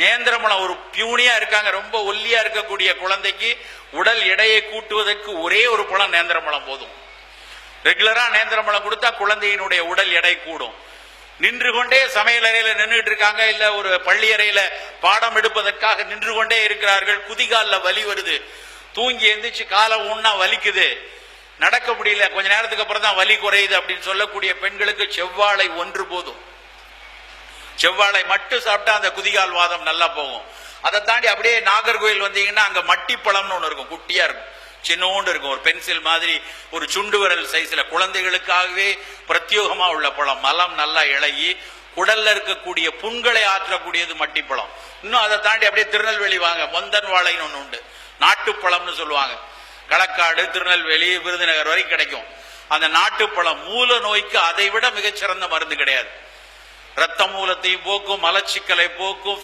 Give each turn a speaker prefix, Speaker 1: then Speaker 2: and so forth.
Speaker 1: நேந்திரமலம் ஒரு பியூனியா இருக்காங்க. ரொம்ப ஒல்லியா இருக்கக்கூடிய குழந்தைக்கு உடல் எடையை கூட்டுவதற்கு ஒரே ஒரு பழம் நேந்திரமலம் போதும். ரெகுலரா நேந்திரமலம் கொடுத்தா குழந்தையினுடைய உடல் எடை கூடும். நின்று கொண்டே சமையல் அறையில நின்றுட்டு இருக்காங்க. இல்ல ஒரு பள்ளி அறையில பாடம் எடுப்பதற்காக நின்று கொண்டே இருக்கிறார்கள். குதிகால வலி வருது. தூங்கி எந்திரிச்சு காலை ஊன்னா வலிக்குது. நடக்க முடியல. கொஞ்ச நேரத்துக்கு அப்புறம் தான் வலி குறையுது அப்படின்னு சொல்லக்கூடிய பெண்களுக்கு செவ்வாழை ஒன்று போதும். செவ்வாழை மட்டும் சாப்பிட்டா அந்த குதிகால் வாதம் நல்லா போகும். அதை தாண்டி அப்படியே நாகர்கோயில் வந்தீங்கன்னா அங்க மட்டிப்பழம்னு ஒன்று இருக்கும் குட்டியா இருக்கும். சின்னோண்டு இருக்கும் ஒரு பென்சில் மாதிரி ஒரு சுண்டு விரல் சைஸ்ல குழந்தைகளுக்காகவே பிரத்யோகமா உள்ள பழம். மலம் நல்லா இழகி உடல்ல இருக்கக்கூடிய புண்களை ஆற்றக்கூடியது மட்டிப்பழம். இன்னும் அதை தாண்டி அப்படியே திருநெல்வேலி வாங்க மொந்தன் வாழைன்னு ஒன்று உண்டு. நாட்டுப்பழம்னு சொல்லுவாங்க. களக்காடு திருநெல்வேலி விருதுநகர் வரை கிடைக்கும். அந்த நாட்டுப்பழம் மூல நோய்க்கு அதை விட மிகச்சிறந்த மருந்து கிடையாது. ரத்த மூலத்தை போக்கும் மலச்சிக்கலை போக்கும்